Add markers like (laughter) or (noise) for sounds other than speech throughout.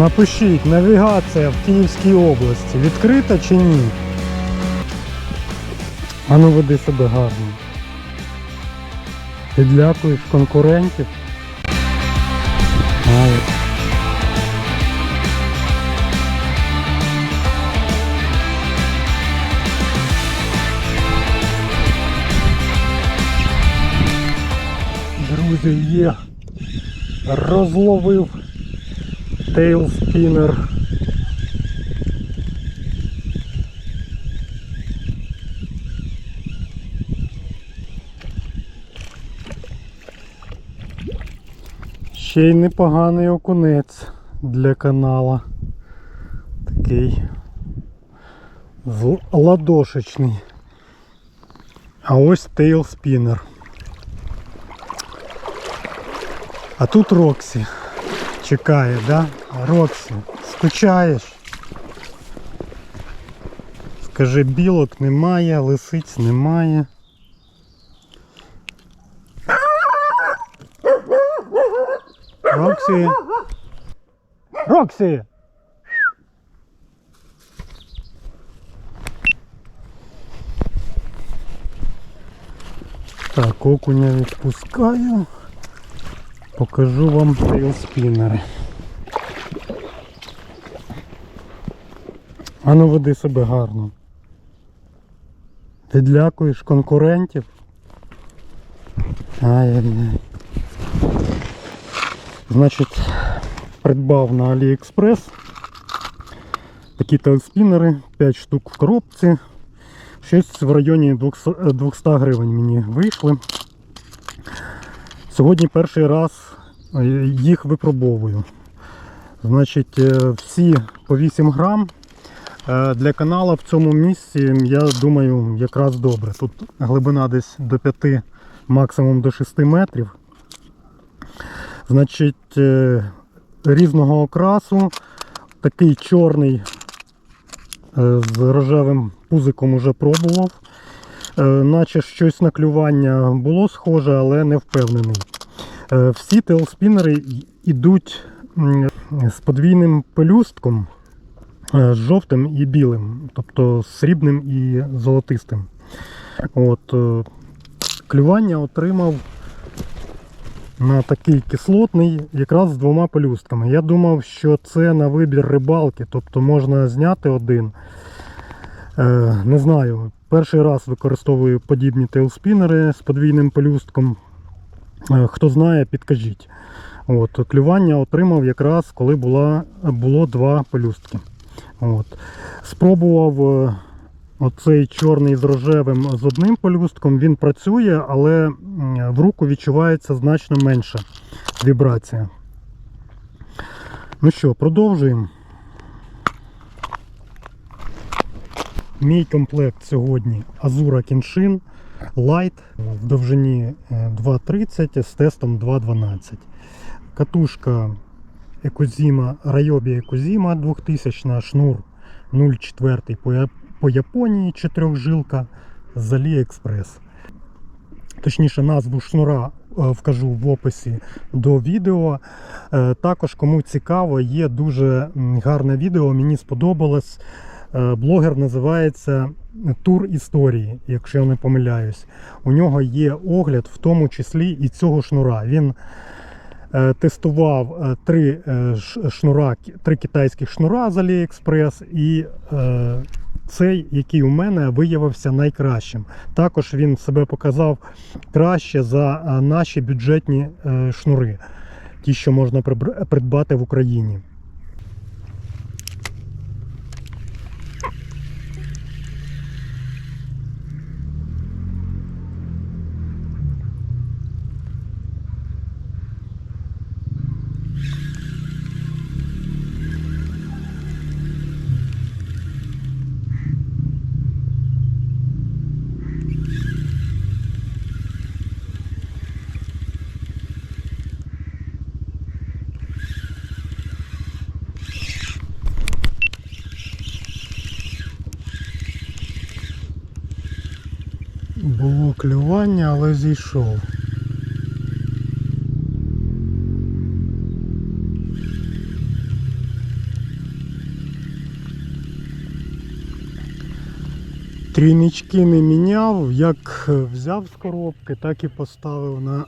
Напишіть, навігація в Київській області відкрита чи ні? Ану веди себе гарно. Підлякуєш конкурентів. Друзі, є. Розловив тейлспінер. Ще й непоганий окунець для канала. Такий ладошечний. А ось тейлспінер. А тут Роксі чекає, да? Роксі, скучаєш? Скажи, білок немає, лисиць немає. Роксі! Роксі! Так, окуня відпускаю. Покажу вам тейлспінери. Ану веди себе гарно. Відлякуєш конкурентів. Ай-яй-яй. Значить, придбав на AliExpress такі телеспінери, 5 штук в коробці. Щось в районі 200 200 гривень мені вийшли. Сьогодні перший раз е, їх випробовую. Значить, е, всі по 8 грам. Е, Для каналу в цьому місці, я думаю, якраз добре. Тут глибина десь до 5, максимум до 6 метрів. Значить, е, різного окрасу. Такий чорний е, з рожевим пузиком уже пробував. Наче щось на клювання було схоже, але не впевнений. Всі тейлспінери йдуть з подвійним пелюстком, з жовтим і білим, тобто срібним і золотистим. От, е, клювання отримав на такий кислотний, якраз з двома пелюстками. Я думав, що це на вибір рибалки, тобто можна зняти один. Е, не знаю, перший раз використовую подібні тейлспінери з подвійним пелюстком. Е, хто знає, підкажіть. От, клювання отримав якраз коли була, було два пелюстки. От. Спробував е, оцей чорний з рожевим з одним пелюстком, він працює, але в руку відчувається значно менша вібрація. Ну що, продовжуємо. Мій комплект сьогодні Azura Kenshin Light в довжині е, 2,30 з тестом 2,12. Катушка Екозіма Ryobi Екозіма 2000 шнур 0,4 по, Японії чотирьохжилка з AliExpress. Точніше, назву шнура е, вкажу в описі до відео. Е, Також, кому цікаво, є дуже гарне відео, мені сподобалось. Е, Блогер називається Тур історії, якщо я не помиляюсь. У нього є огляд, в тому числі і цього шнура. Він тестував е, три е, шнура, три китайських шнура з AliExpress і е, цей, який у мене виявився найкращим. Також він себе показав краще за е, наші бюджетні е, шнури, ті, що можна придбати в Україні. зростання, але зійшов. Трійнички не міняв, як взяв з коробки, так і поставив на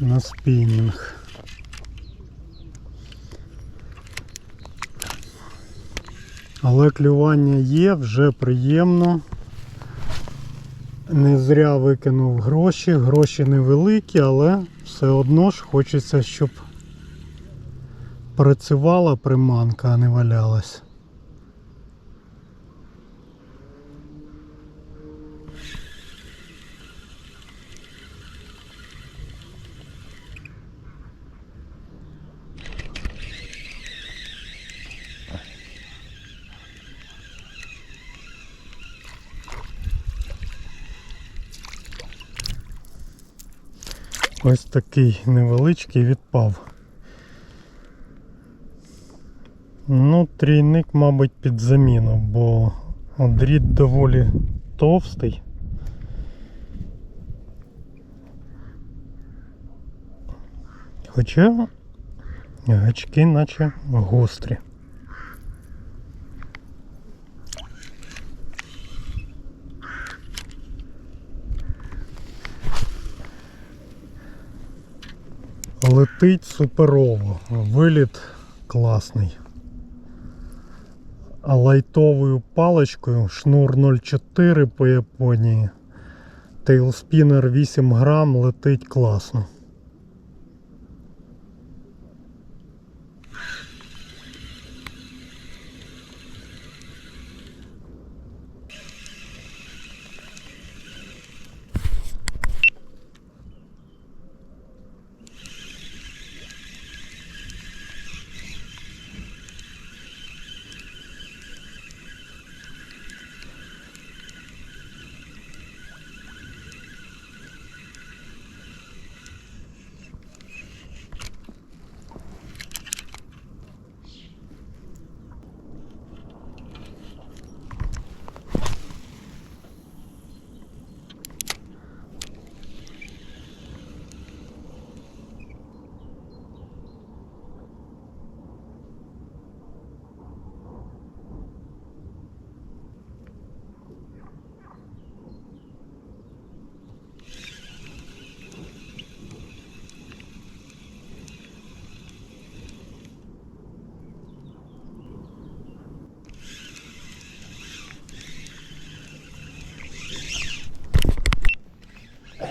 на спінінг. Але клювання є, вже приємно. Не зря викинув гроші. Гроші невеликі, але все одно ж хочеться, щоб працювала приманка, а не валялась. Ось такий невеличкий відпав. Ну, трійник, мабуть, під заміну, бо дріт доволі товстий. Хоча гачки наче гострі. Летить суперово, виліт класний. А лайтовою паличкою шнур 0,4 по Японії. Тейлспінер 8 грам летить класно.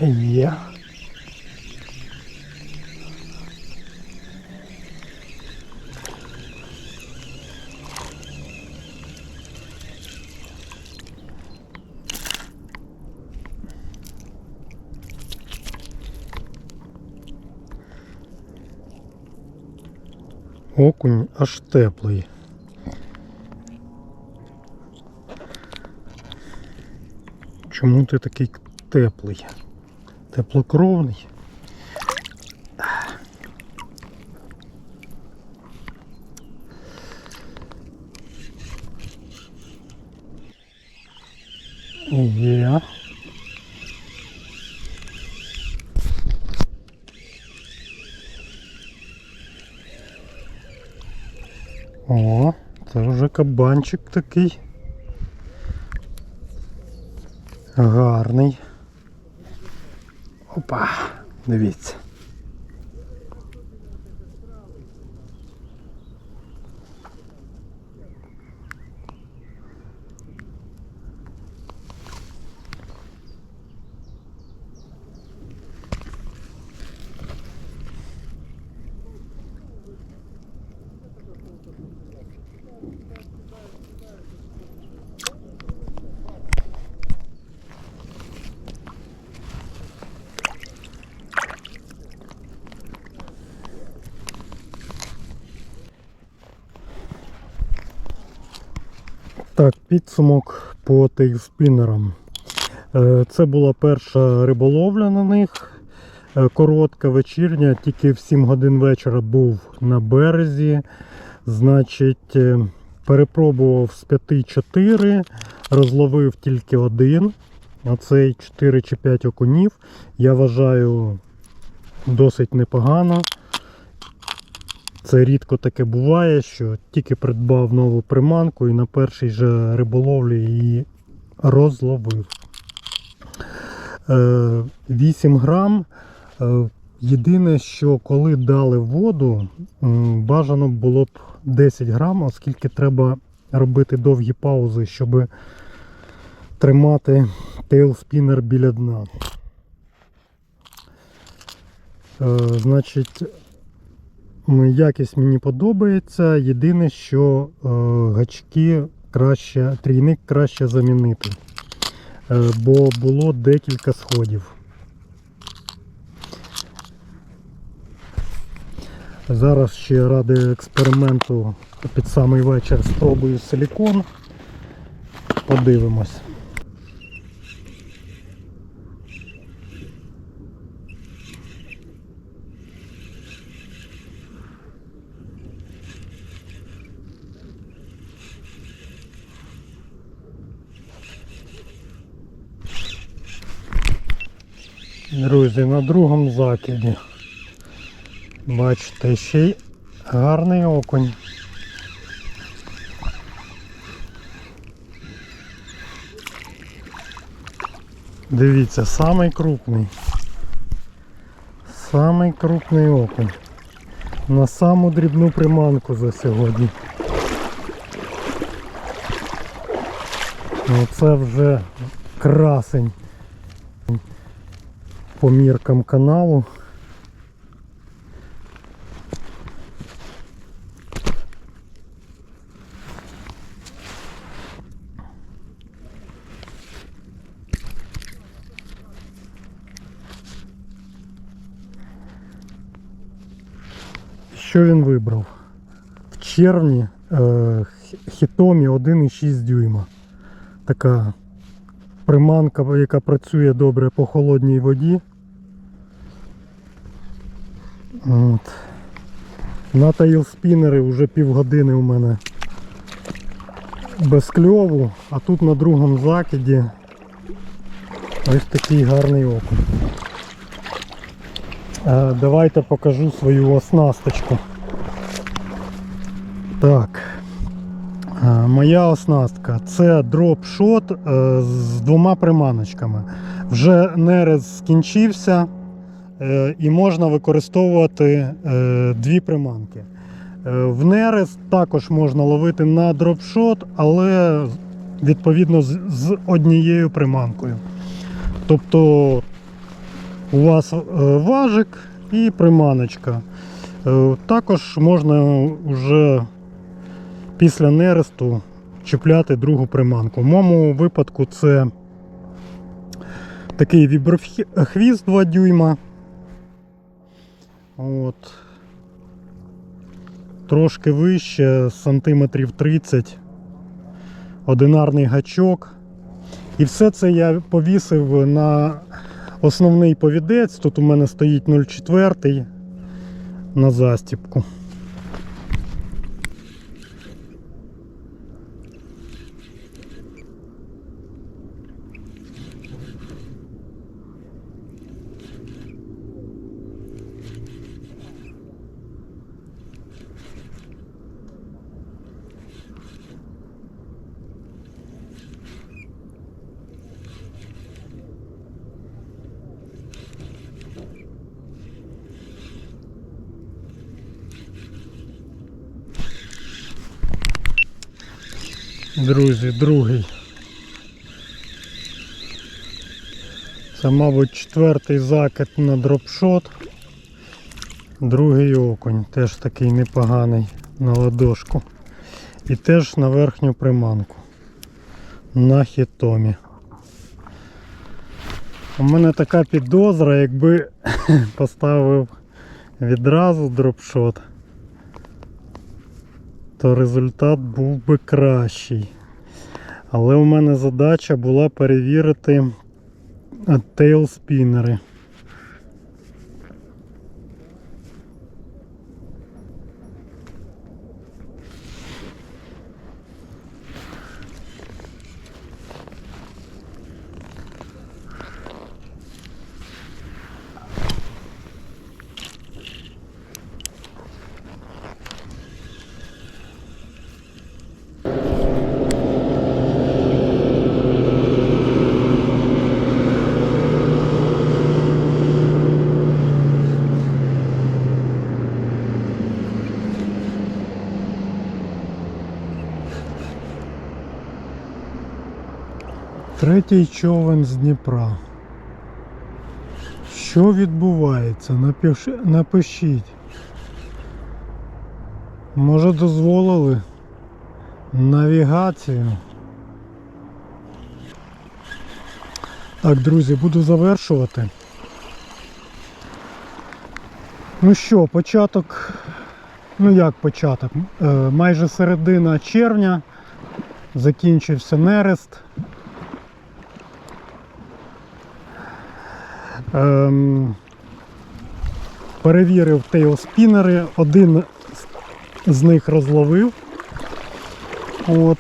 Є. Окунь аж теплий. Чому ти такий теплий? Теплокровний. Є. О, це вже кабанчик такий. Гарний. Опа, дивіться. Так, підсумок по тейкспінерам. Е, Це була перша риболовля на них. Е, Коротка вечірня, тільки в 7 годин вечора був на березі. Значить, е, перепробував з 5-4, розловив тільки один. Оцей 4 чи 5 окунів. Я вважаю досить непогано. Це рідко таке буває, що тільки придбав нову приманку і на першій же риболовлі її розловив. Е, 8 грам. Е, Єдине, що коли дали воду, бажано було б 10 грам, оскільки треба робити довгі паузи, щоб тримати тейлспінер біля дна. Е, Значить, якість мені подобається. Єдине, що е, гачки краще, трійник краще замінити. Е, бо було декілька сходів. Зараз ще ради експерименту під самий вечір спробую силікон. Подивимось. Друзі, на другому закиді. Бачите, ще й гарний окунь. Дивіться, самий крупний. Самий крупний окунь. На саму дрібну приманку за сьогодні. Оце вже красень по міркам каналу. Що він вибрав? В червні е, Хі- хітомі 1,6 дюйма. Така приманка, яка працює добре по холодній воді. От. На тейлспінери вже півгодини у мене без кльову, а тут на другому закиді ось такий гарний окунь. Е, Давайте покажу свою оснасточку. Так. Е, Моя оснастка це дропшот е, з двома приманочками. Вже нерест скінчився і можна використовувати е, дві приманки. Е, В нерест також можна ловити на дропшот, але відповідно з, однією приманкою. Тобто у вас е, важик і приманочка. Е, Також можна вже після нересту чіпляти другу приманку. В моєму випадку це такий віброхвіст 2 дюйма. От. Трошки вище, сантиметрів 30. Одинарний гачок. І все це я повісив на основний повідець. Тут у мене стоїть 0,4 на застіпку. Друзі, другий. Це, мабуть, четвертий закид на дропшот. Другий окунь, теж такий непоганий на ладошку. І теж на верхню приманку. На хітомі. У мене така підозра, якби (laughs) поставив відразу дропшот, то результат був би кращий. Але у мене задача була перевірити тейлспінери. Третій човен з Дніпра. Що відбувається? Напиши, напишіть. Може дозволили навігацію. Так, друзі, буду завершувати. Ну що, початок, ну як початок? Е, майже середина червня закінчився нерест. Ем, перевірив тейлспінери, один з- них розловив. От.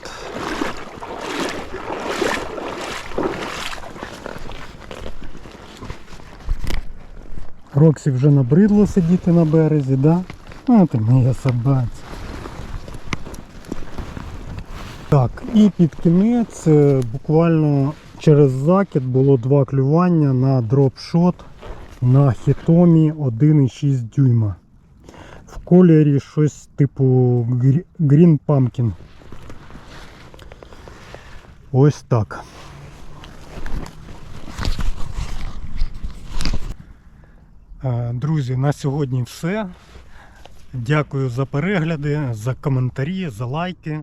Роксі вже набридло сидіти на березі, да? А ти моя собаця. Так, і під кінець е, буквально через закид було два клювання на дропшот на хітомі 1,6 дюйма. В кольорі щось типу Green Pumpkin. Ось так. Е, Друзі, на сьогодні все. Дякую за перегляди, за коментарі, за лайки.